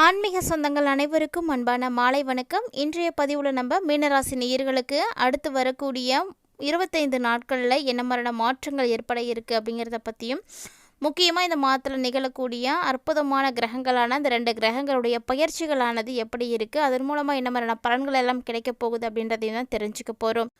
ஆன்மீக சொந்தங்கள் அனைவருக்கும் அன்பான மாலை வணக்கம். இன்றைய பதிவில் நம்ம மீனராசி நேயர்களுக்கு அடுத்து வரக்கூடிய இருபத்தைந்து நாட்களில் என்ன மாதிரியான மாற்றங்கள் ஏற்பட இருக்குது அப்படிங்கிறத பற்றியும் முக்கியமாக இந்த மாதத்தில் நிகழக்கூடிய அற்புதமான கிரகங்களான இந்த ரெண்டு கிரகங்களுடைய பயிற்சிகளானது எப்படி இருக்குது அதன் மூலமாக என்ன மாதிரியான பலன்கள் எல்லாம் கிடைக்க போகுது அப்படின்றதையும் தான் தெரிஞ்சுக்க போகிறோம்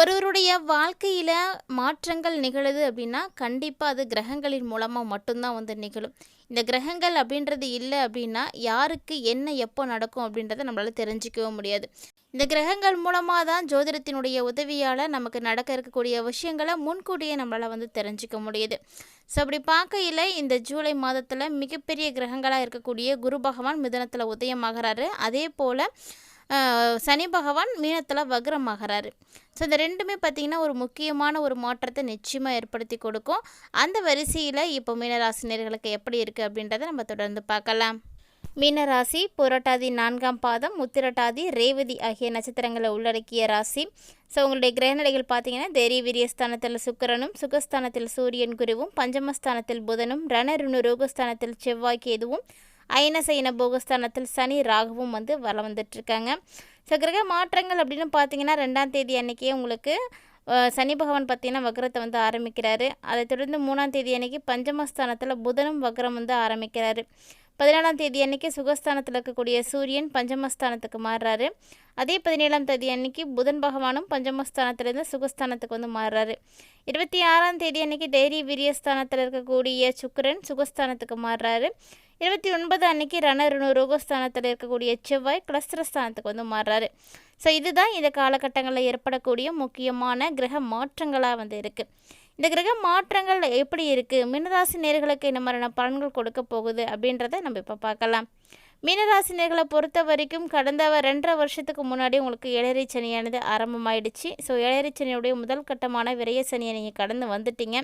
ஒருவருடைய வாழ்க்கையில் மாற்றங்கள் நிகழுது அப்படின்னா கண்டிப்பாக அது கிரகங்களின் மூலமாக மட்டும்தான் வந்து நிகழும். இந்த கிரகங்கள் அப்படின்றது இல்லை அப்படின்னா யாருக்கு என்ன எப்போ நடக்கும் அப்படின்றத நம்மளால் தெரிஞ்சிக்கவும் முடியாது. இந்த கிரகங்கள் மூலமாக தான் ஜோதிடத்தினுடைய உதவியால் நமக்கு நடக்க இருக்கக்கூடிய விஷயங்களை முன்கூட்டியே நம்மளால் வந்து தெரிஞ்சிக்க முடியுது. ஸோ அப்படி பார்க்கையில் இந்த ஜூலை மாதத்தில் மிகப்பெரிய கிரகங்களாக இருக்கக்கூடிய குரு பகவான் மிதனத்தில் உதயமாகிறாரு. அதே போல் சனி பகவான் மீனத்தில் வக்ரமாகிறாரு. ஸோ இந்த ரெண்டுமே பார்த்திங்கன்னா ஒரு முக்கியமான ஒரு மாற்றத்தை நிச்சயமாக ஏற்படுத்தி கொடுக்கும். அந்த வரிசையில் இப்போ மீனராசினியர்களுக்கு எப்படி இருக்குது அப்படின்றத நம்ம தொடர்ந்து பார்க்கலாம். மீனராசி புரட்டாதி நான்காம் பாதம் உத்திரட்டாதி ரேவதி ஆகிய நட்சத்திரங்களை உள்ளடக்கிய ராசி. ஸோ உங்களுடைய கிரகநிலைகள் பார்த்தீங்கன்னா தேரி வீரியஸ்தானத்தில் சுக்கரனும் சுகஸ்தானத்தில் சூரியன் குருவும் பஞ்சமஸ்தானத்தில் புதனும் ரணருணு ரோகஸ்தானத்தில் செவ்வாய் கேதுவும் அயனசைன போகஸ்தானத்தில் சனி ராகுவும் வந்து வளம் வந்துட்டுருக்காங்க ஸோ கிரக மாற்றங்கள் அப்படின்னு பார்த்தீங்கன்னா ரெண்டாம் தேதி அன்றைக்கே உங்களுக்கு சனி பகவான் பார்த்தீங்கன்னா வக்ரத்தை வந்து ஆரம்பிக்கிறாரு. அதை தொடர்ந்து மூணாம் தேதி அன்றைக்கி பஞ்சமஸ்தானத்தில் புதனும் வக்ரம் வந்து ஆரம்பிக்கிறாரு. பதினாலாம் தேதி அன்னைக்கு சுகஸ்தானத்தில் இருக்கக்கூடிய சூரியன் பஞ்சமஸ்தானத்துக்கு மாறுறாரு. அதே பதினேழாம் தேதி அன்னைக்கு புதன் பகவானும் பஞ்சமஸ்தானத்திலேருந்து சுகஸ்தானத்துக்கு வந்து மாறுறாரு. இருபத்தி ஆறாம் தேதி அன்னைக்கு தைரிய வீரியஸ்தானத்தில் இருக்கக்கூடிய சுக்கரன் சுகஸ்தானத்துக்கு மாறுறாரு. இருபத்தி ஒன்பது அன்னைக்கு ரணருணு ரோகஸ்தானத்தில் இருக்கக்கூடிய செவ்வாய் கிளஸ்திரஸ்தானத்துக்கு வந்து மாறுறாரு. ஸோ இதுதான் இந்த காலகட்டங்களில் ஏற்படக்கூடிய முக்கியமான கிரக மாற்றங்களாக வந்து இருக்குது இந்த கிரக மாற்றங்கள் எப்படி இருக்குது மீனராசி நேர்களுக்கு இந்த மாதிரியான பலன்கள் கொடுக்க போகுது அப்படின்றத நம்ம இப்போ பார்க்கலாம். மீனராசினியர்களை நேர்களை பொறுத்த வரைக்கும் கடந்த ரெண்டரை வருஷத்துக்கு முன்னாடி உங்களுக்கு இளரை சனியானது ஆரம்பமாயிடுச்சு. ஸோ இளரை சனியுடைய முதல் கட்டமான விரைய சனியை நீங்கள் கடந்து வந்துட்டீங்க.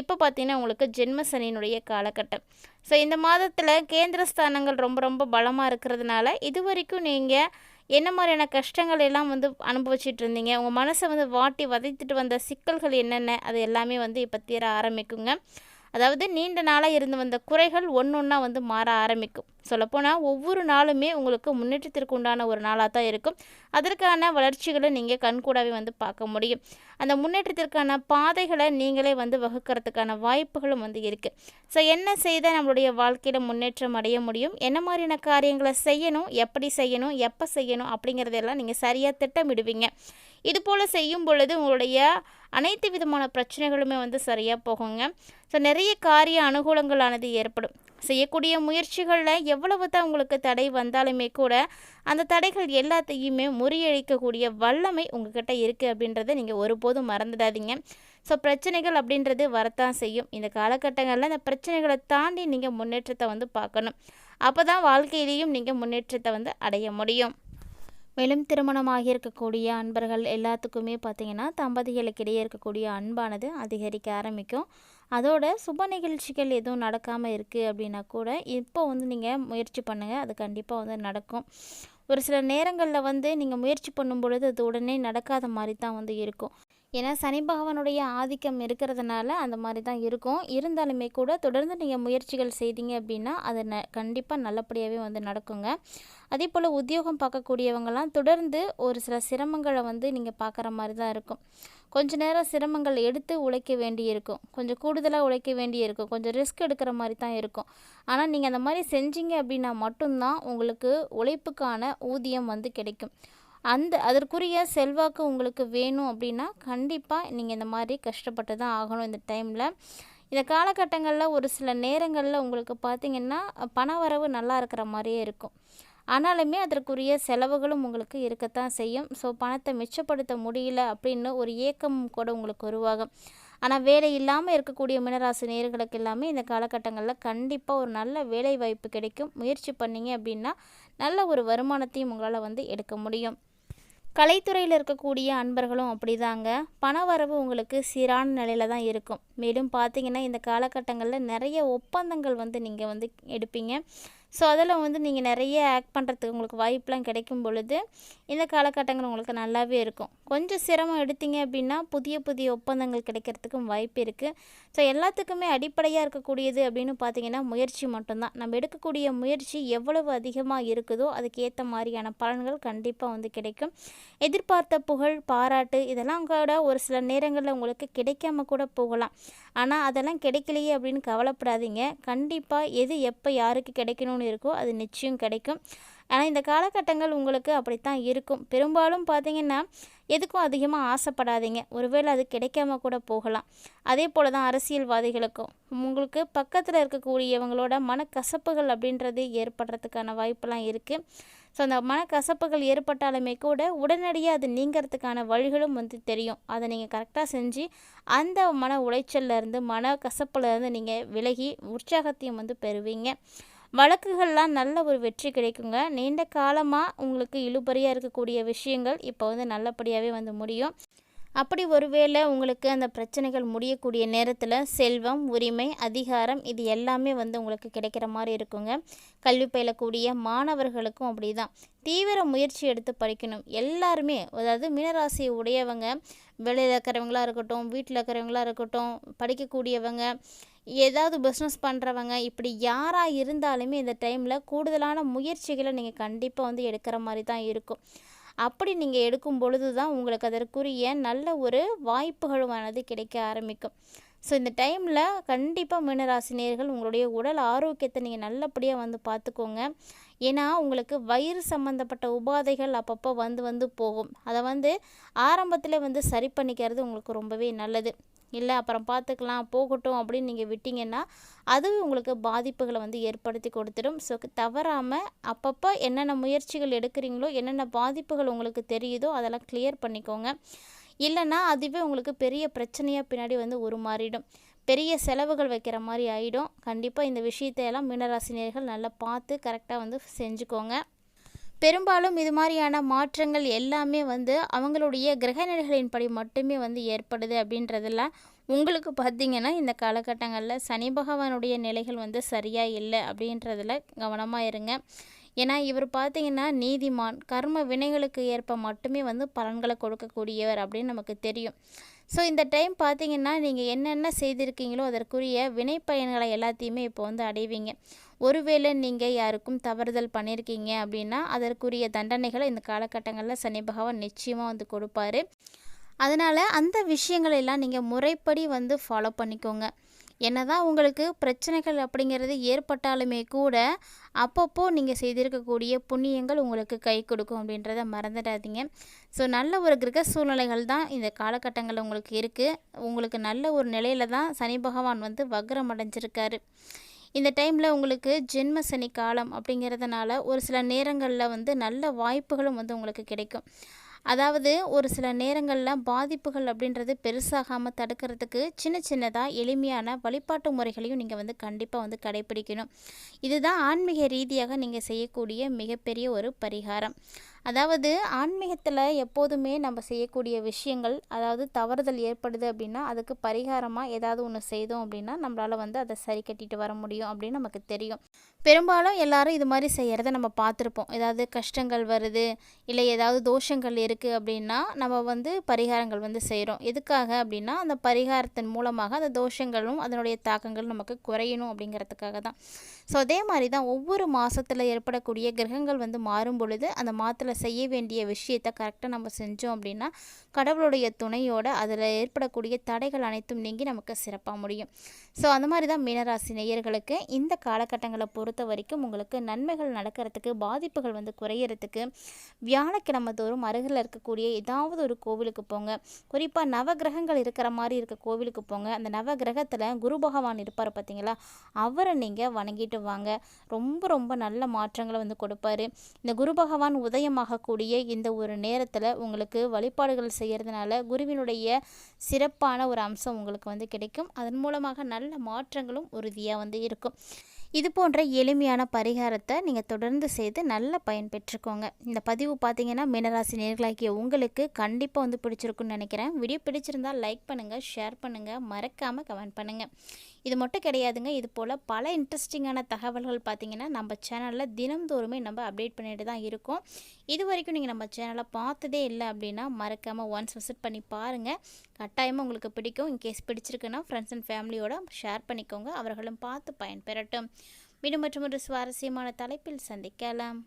இப்போ பார்த்தீங்கன்னா உங்களுக்கு ஜென்ம சனியினுடைய காலகட்டம். ஸோ இந்த மாதத்தில் கேந்திர ஸ்தானங்கள் ரொம்ப ரொம்ப பலமாக இருக்கிறதுனால இது வரைக்கும் நீங்கள் என்ன மாதிரியான கஷ்டங்கள் எல்லாம் வந்து அனுபவிச்சுட்டு இருந்தீங்க? உங்கள் மனசை வந்து வாட்டி வதைத்துட்டு வந்த சிக்கல்கள் என்னென்ன? அது எல்லாமே வந்து இப்போ தீர ஆரம்பிக்குங்க. அதாவது நீண்ட நாளாக இருந்து வந்த குறைகள் ஒன்று ஒன்றா வந்து மாற ஆரம்பிக்கும். சொல்லப்போனால் ஒவ்வொரு நாளுமே உங்களுக்கு முன்னேற்றத்திற்கு உண்டான ஒரு நாளாக தான் இருக்கும். அதற்கான வளர்ச்சிகளை நீங்கள் கண்கூடாவே வந்து பார்க்க முடியும். அந்த முன்னேற்றத்திற்கான பாதைகளை நீங்களே வந்து வகுக்கிறதுக்கான வாய்ப்புகளும் வந்து இருக்குது ஸோ என்ன செய்தால் நம்மளுடைய வாழ்க்கையில் முன்னேற்றம் அடைய முடியும்? என்ன மாதிரியான காரியங்களை செய்யணும்? எப்படி செய்யணும்? எப்போ செய்யணும்? அப்படிங்கிறதெல்லாம் நீங்கள் சரியாக திட்டமிடுவீங்க. இது போல் செய்யும் பொழுது உங்களுடைய அனைத்து விதமான பிரச்சனைகளுமே வந்து சரியாக போகுங்க. ஸோ நிறைய காரிய அனுகூலங்களானது ஏற்படும். செய்யக்கூடிய முயற்சிகளில் எவ்வளவு தான் உங்களுக்கு தடை வந்தாலுமே கூட அந்த தடைகள் எல்லாத்தையுமே முறியடிக்கக்கூடிய வல்லமை உங்ககிட்ட இருக்குது அப்படின்றத நீங்கள் ஒருபோதும் மறந்துடாதீங்க. ஸோ பிரச்சனைகள் அப்படின்றது வரத்தான் செய்யும். இந்த காலகட்டங்களில் இந்த பிரச்சனைகளை தாண்டி நீங்கள் முன்னேற்றத்தை வந்து பார்க்கணும். அப்போ தான் வாழ்க்கையிலையும் நீங்கள் முன்னேற்றத்தை வந்து அடைய முடியும். மேலும் திருமணமாகி இருக்கக்கூடிய அன்பர்கள் எல்லாத்துக்குமே பார்த்திங்கன்னா தம்பதிகளுக்கு இடையே இருக்கக்கூடிய அன்பானது அதிகரிக்க ஆரம்பிக்கும். அதோட சுப நிகழ்ச்சிகள் எதுவும் நடக்காமல் இருக்குது அப்படின்னா கூட இப்போ வந்து நீங்கள் முயற்சி பண்ணுங்கள் அது கண்டிப்பாக வந்து நடக்கும். ஒரு சில நேரங்களில் வந்து நீங்கள் முயற்சி பண்ணும் பொழுது அது உடனே நடக்காத மாதிரி தான் வந்து இருக்கும். ஏன்னா சனி பகவானுடைய ஆதிக்கம் இருக்கிறதுனால அந்த மாதிரி தான் இருக்கும். இருந்தாலுமே கூட தொடர்ந்து நீங்கள் முயற்சிகள் செய்தீங்க அப்படின்னா அது ந கண்டிப்பாக நல்லபடியாகவே வந்து நடக்குங்க. அதே போல் உத்தியோகம் பார்க்கக்கூடியவங்கலாம் தொடர்ந்து ஒரு சில சிரமங்களை வந்து நீங்கள் பார்க்குற மாதிரி தான் இருக்கும். கொஞ்ச நேரம் சிரமங்கள் எடுத்து உழைக்க வேண்டியிருக்கும். கொஞ்சம் கூடுதலாக உழைக்க வேண்டியிருக்கும். கொஞ்சம் ரிஸ்க் எடுக்கிற மாதிரி தான் இருக்கும். ஆனால் நீங்கள் அந்த மாதிரி செஞ்சீங்க அப்படின்னா மட்டும்தான் உங்களுக்கு உழைப்புக்கான ஊதியம் வந்து கிடைக்கும். அந்த அதற்குரிய செல்வாக்கு உங்களுக்கு வேணும் அப்படின்னா கண்டிப்பாக நீங்கள் இந்த மாதிரி கஷ்டப்பட்டு தான் ஆகணும் இந்த டைமில். இந்த காலகட்டங்களில் ஒரு சில நேரங்களில் உங்களுக்கு பார்த்திங்கன்னா பண வரவு நல்லா இருக்கிற மாதிரியே இருக்கும். ஆனாலுமே அதற்குரிய செலவுகளும் உங்களுக்கு இருக்கத்தான் செய்யும். ஸோ பணத்தை மிச்சப்படுத்த முடியல அப்படின்னு ஒரு ஏக்கம் கூட உங்களுக்கு உருவாகும். ஆனால் வேலை இல்லாமல் இருக்கக்கூடிய மினராசி நேர்களுக்கு எல்லாமே இந்த காலகட்டங்களில் கண்டிப்பாக ஒரு நல்ல வேலை வாய்ப்பு கிடைக்கும். முயற்சி பண்ணிங்க அப்படின்னா நல்ல ஒரு வருமானத்தையும் உங்களால் வந்து எடுக்க முடியும். கலைத்துறையில் இருக்கக்கூடிய அன்பர்களும் அப்படிதாங்க. பண வரவு உங்களுக்கு சீரான நிலையில் தான் இருக்கும். மேலும் பார்த்தீங்கன்னா இந்த காலகட்டங்களில் நிறைய ஒப்பந்தங்கள் வந்து நீங்கள் வந்து எடுப்பீங்க. ஸோ அதில் வந்து நீங்கள் நிறைய ஆக்ட் பண்ணுறதுக்கு உங்களுக்கு வாய்ப்பெலாம் கிடைக்கும் பொழுது இந்த காலகட்டங்கள் உங்களுக்கு நல்லாவே இருக்கும். கொஞ்சம் சிரமம் எடுத்தீங்க அப்படின்னா புதிய புதிய ஒப்பந்தங்கள் கிடைக்கிறதுக்கும் வாய்ப்பு இருக்குது ஸோ எல்லாத்துக்குமே அடிப்படையாக இருக்கக்கூடியது அப்படின்னு பார்த்தீங்கன்னா முயற்சி மட்டும்தான். நம்ம எடுக்கக்கூடிய முயற்சி எவ்வளவு அதிகமாக இருக்குதோ அதுக்கு ஏற்ற மாதிரியான பலன்கள் கண்டிப்பாக வந்து கிடைக்கும். எதிர்பார்த்த புகழ் பாராட்டு இதெல்லாம் கூட ஒரு சில நேரங்களில் உங்களுக்கு கிடைக்காம கூட போகலாம். ஆனால் அதெல்லாம் கிடைக்கலையே அப்படின்னு கவலைப்படாதீங்க. கண்டிப்பாக எது எப்போ யாருக்கு கிடைக்கணும் கிடைக்கணும்னு இருக்கோ அது நிச்சயம் கிடைக்கும். ஆனால் இந்த காலகட்டங்கள் உங்களுக்கு அப்படித்தான் இருக்கும். பெரும்பாலும் பார்த்தீங்கன்னா எதுக்கும் அதிகமாக ஆசைப்படாதீங்க. ஒருவேளை அது கிடைக்காம கூட போகலாம். அதே போல் தான் அரசியல்வாதிகளுக்கும். உங்களுக்கு பக்கத்தில் இருக்கக்கூடியவங்களோட மனக்கசப்புகள் அப்படின்றது ஏற்படுறதுக்கான வாய்ப்பெல்லாம் இருக்குது ஸோ அந்த மனக்கசப்புகள் ஏற்பட்டாலுமே கூட உடனடியாக அது நீங்கிறதுக்கான வழிகளும் வந்து தெரியும். அதை நீங்கள் கரெக்டாக செஞ்சு அந்த மன உளைச்சல்லேருந்து மன கசப்புலேருந்து நீங்கள் விலகி உற்சாகத்தையும் வந்து பெறுவீங்க. வழக்குகள்லாம் நல்ல ஒரு வெற்றி கிடைக்குங்க. நீண்ட காலமாக உங்களுக்கு இழுபறியாக இருக்கக்கூடிய விஷயங்கள் இப்போ வந்து நல்லபடியாகவே வந்து முடியும். அப்படி ஒருவேளை உங்களுக்கு அந்த பிரச்சனைகள் முடியக்கூடிய நேரத்தில் செல்வம் உரிமை அதிகாரம் இது எல்லாமே வந்து உங்களுக்கு கிடைக்கிற மாதிரி இருக்குங்க. கல்வி பயிலக்கூடிய மாணவர்களுக்கும் அப்படி தான் தீவிர முயற்சி எடுத்து படிக்கணும். எல்லாருமே அதாவது மீனராசி உடையவங்க வெளியில் இருக்கிறவங்களாக இருக்கட்டும் வீட்டில் இருக்கிறவங்களா இருக்கட்டும் படிக்கக்கூடியவங்க ஏதாவது பிஸ்னஸ் பண்ணுறவங்க இப்படி யாராக இருந்தாலுமே இந்த டைமில் கூடுதலான முயற்சிகளை நீங்கள் கண்டிப்பாக வந்து எடுக்கிற மாதிரி தான் இருக்கும். அப்படி நீங்கள் எடுக்கும் பொழுது தான் உங்களுக்கு அதற்குரிய நல்ல ஒரு வாய்ப்புகளுமானது கிடைக்க ஆரம்பிக்கும். ஸோ இந்த டைமில் கண்டிப்பாக மீனராசினியர்கள் உங்களுடைய உடல் ஆரோக்கியத்தை நீங்கள் நல்லபடியாக வந்து பார்த்துக்கோங்க. ஏன்னா உங்களுக்கு வயிறு சம்மந்தப்பட்ட உபாதைகள் அப்பப்போ வந்து வந்து போகும். அதை வந்து ஆரம்பத்தில் வந்து சரி பண்ணிக்கிறது உங்களுக்கு ரொம்பவே நல்லது. இல்லை அப்புறம் பார்த்துக்கலாம் போகட்டும் அப்படின்னு நீங்கள் விட்டிங்கன்னா அதுவும் உங்களுக்கு பாதிப்புகளை வந்து ஏற்படுத்தி கொடுத்துடும். ஸோ தவறாமல் அப்பப்போ என்னென்ன முயற்சிகள் எடுக்கிறீங்களோ என்னென்ன பாதிப்புகள் உங்களுக்கு தெரியுதோ அதெல்லாம் கிளியர் பண்ணிக்கோங்க. இல்லைன்னா அதுவே உங்களுக்கு பெரிய பிரச்சனையாக பின்னாடி வந்து உருமாறிடும். பெரிய செலவுகள் வைக்கிற மாதிரி ஆகிடும் கண்டிப்பாக இந்த விஷயத்தையெல்லாம் மீனராசினியர்கள் நல்லா பார்த்து கரெக்டாக வந்து செஞ்சுக்கோங்க. பெரும்பாலும் இது மாதிரியான மாற்றங்கள் எல்லாமே வந்து அவங்களுடைய கிரகநிலைகளின்படி மட்டுமே வந்து ஏற்படுது அப்படின்றதில் உங்களுக்கு பார்த்திங்கன்னா இந்த காலகட்டங்களில் சனி பகவானுடைய நிலைகள் வந்து சரியாக இல்லை அப்படின்றதில் கவனமாக இருங்க. ஏன்னா இவர் பார்த்தீங்கன்னா நீதிமான் கர்ம வினைகளுக்கு ஏற்ப மட்டுமே வந்து பலன்களை கொடுக்கக்கூடியவர் அப்படின்னு நமக்கு தெரியும். ஸோ இந்த டைம் பார்த்தீங்கன்னா நீங்கள் என்னென்ன செய்திருக்கீங்களோ அதற்குரிய வினை பயன்களை எல்லாத்தையுமே இப்போ வந்து அடைவீங்க. ஒருவேளை நீங்கள் யாருக்கும் தவறுதல் பண்ணியிருக்கீங்க அப்படின்னா அதற்குரிய தண்டனைகளை இந்த காலகட்டங்களில் சனி பகவான் நிச்சயமாக வந்து கொடுப்பாரு. அதனால் அந்த விஷயங்களெல்லாம் நீங்கள் முறைப்படி வந்து ஃபாலோ பண்ணிக்கோங்க. என்னதான் உங்களுக்கு பிரச்சனைகள் அப்படிங்கிறது ஏற்பட்டாலுமே கூட அப்பப்போ நீங்கள் செய்திருக்கக்கூடிய புண்ணியங்கள் உங்களுக்கு கை கொடுக்கும் அப்படின்றத மறந்துடாதீங்க. ஸோ நல்ல ஒரு கிரக சூழ்நிலைகள் தான் இந்த காலகட்டங்களில் உங்களுக்கு இருக்குது உங்களுக்கு நல்ல ஒரு நிலையில தான் சனி பகவான் வந்து வக்ரம் அடைஞ்சிருக்காரு. இந்த டைமில் உங்களுக்கு ஜென்ம சனி காலம் அப்படிங்கிறதுனால ஒரு சில நேரங்களில் வந்து நல்ல வாய்ப்புகளும் வந்து உங்களுக்கு கிடைக்கும். அதாவது ஒரு சில நேரங்களில் பாதிப்புகள் அப்படின்றது பெருசாகாமல் தடுக்கிறதுக்கு சின்ன சின்னதாக எளிமையான வழிபாட்டு முறைகளையும் நீங்கள் வந்து கண்டிப்பாக வந்து கடைபிடிக்கணும். இதுதான் ஆன்மீக ரீதியாக நீங்கள் செய்யக்கூடிய மிகப்பெரிய ஒரு பரிகாரம். அதாவது ஆன்மீகத்தில் எப்போதுமே நம்ம செய்யக்கூடிய விஷயங்கள் அதாவது தவறுதல் ஏற்படுது அப்படின்னா அதுக்கு பரிகாரமாக ஏதாவது ஒன்று செய்தோம் அப்படின்னா நம்மளால் வந்து அதை சரி கட்டிட்டு வர முடியும் அப்படின்னு நமக்கு தெரியும். பெரும்பாலும் எல்லாரும் இது மாதிரி செய்கிறத நம்ம பார்த்துருப்போம். ஏதாவது கஷ்டங்கள் வருது இல்லை ஏதாவது தோஷங்கள் இருக்குது அப்படின்னா நம்ம வந்து பரிகாரங்கள் வந்து செய்கிறோம் எதுக்காக அப்படின்னா அந்த பரிகாரத்தின் மூலமாக அந்த தோஷங்களும் அதனுடைய தாக்கங்களும் நமக்கு குறையணும் அப்படிங்கிறதுக்காக தான். ஸோ அதே மாதிரி தான் ஒவ்வொரு மாதத்தில் ஏற்படக்கூடிய கிரகங்கள் வந்து மாறும் பொழுது அந்த மாதத்தில் செய்ய வேண்டிய விஷயத்தை கரெக்டாக நம்ம செஞ்சோம் அப்படின்னா கடவுளுடைய துணையோடு அதில் ஏற்படக்கூடிய தடைகள் அனைத்தும் நீங்கி நமக்கு சிறப்பாக முடியும். ஸோ அந்த மாதிரி தான் மீனராசி நேயர்களுக்கு இந்த காலகட்டங்களை பொறுத்த வரைக்கும் உங்களுக்கு நன்மைகள் நடக்கிறதுக்கு பாதிப்புகள் வந்து குறையிறதுக்கு வியாழக்கிழமை தோறும் அருகில் இருக்கக்கூடிய ஏதாவது ஒரு கோவிலுக்கு போங்க. குறிப்பாக நவகிரகங்கள் இருக்கிற மாதிரி இருக்க கோவிலுக்கு போங்க. அந்த நவகிரகத்தில் குரு பகவான் இருப்பார் பார்த்தீங்களா அவரை நீங்கள் வணங்கிட்டு வாங்க. ரொம்ப ரொம்ப நல்ல மாற்றங்களை வந்து கொடுப்பாரு. இந்த குரு பகவான் ஆகக்கூடிய இந்த ஒரு நேரத்தில் உங்களுக்கு வழிபாடுகள் செய்கிறதுனால குருவினுடைய சிறப்பான ஒரு அம்சம் உங்களுக்கு வந்து கிடைக்கும். அதன் மூலமாக நல்ல மாற்றங்களும் உறுதியாக வந்து இருக்கும். இது போன்ற எளிமையான பரிகாரத்தை நீங்கள் தொடர்ந்து செய்து நல்ல பயன் பெற்றுக்கோங்க. இந்த பதிவு பார்த்தீங்கன்னா மீனராசி நேர்களாகிய உங்களுக்கு கண்டிப்பாக வந்து பிடிச்சிருக்குன்னு நினைக்கிறேன். வீடியோ பிடிச்சிருந்தால் லைக் பண்ணுங்கள் ஷேர் பண்ணுங்கள் மறக்காமல் கமெண்ட் பண்ணுங்கள் இது மட்டும் கிடையாதுங்க. இது போல் பல இன்ட்ரெஸ்டிங்கான தகவல்கள் பார்த்திங்கன்னா நம்ம சேனலில் தினம்தோறுமே நம்ம அப்டேட் பண்ணிட்டு தான் இருக்கோம். இது வரைக்கும் நீங்கள் நம்ம சேனலை பார்த்ததே இல்லை அப்படின்னா மறக்காமல் ஒன்ஸ் விசிட் பண்ணி பாருங்கள் கட்டாயமாக உங்களுக்கு பிடிக்கும். இன்கேஸ் பிடிச்சிருக்குன்னா ஃப்ரெண்ட்ஸ் அண்ட் ஃபேமிலியோட ஷேர் பண்ணிக்கோங்க. அவர்களும் பார்த்து பயன்பெறட்டும். மீண்டும் மற்றும் ஒரு சுவாரஸ்யமான தலைப்பில் சந்திக்கலாம்.